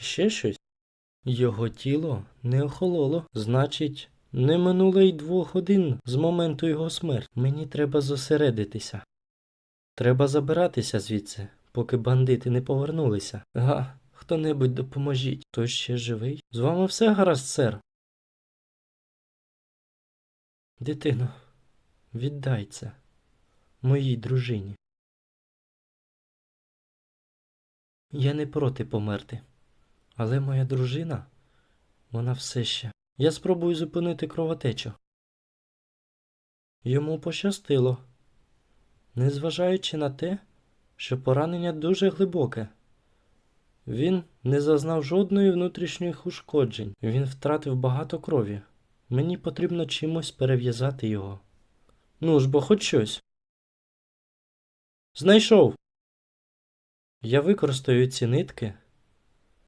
чи ще щось? Його тіло не охололо, значить, не минуло й двох годин з моменту його смерті. Мені треба зосередитися. Треба забиратися звідси, поки бандити не повернулися. Га, хто-небудь допоможіть. Той ще живий? З вами все гаразд, сер. Дитино, віддай це моїй дружині. Я не проти померти. Але моя дружина, вона все ще. Я спробую зупинити кровотечу. Йому пощастило, незважаючи на те, що поранення дуже глибоке. Він не зазнав жодної внутрішніх ушкоджень. Він втратив багато крові. Мені потрібно чимось перев'язати його. Ну ж бо хоч щось. Знайшов. Я використаю ці нитки